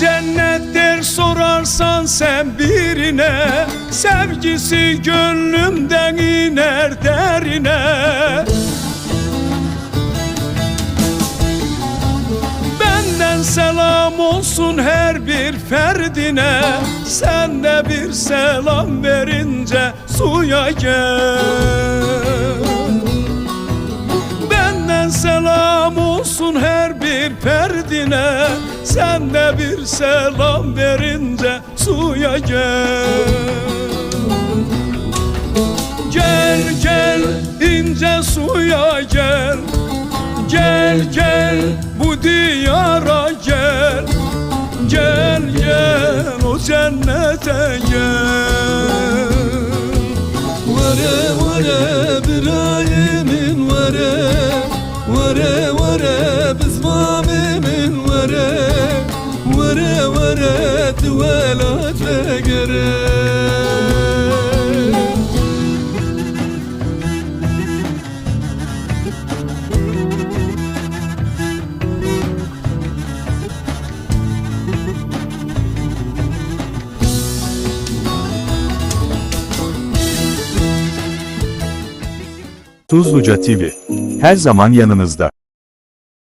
cennettir sorarsan sen birine Sevgisi gönlümden iner derine. Benden selam olsun her bir ferdine Sen de bir selam verince suya gel. Benden selam olsun her bir ferdine Sen de bir selam verince suya gel. Gel gel ince suya gel. Gel gel bu diyara gel. Gel gel o cennete gel. Vere vere birayimin Duvelat ve gere Tuzluca TV. Her zaman yanınızda.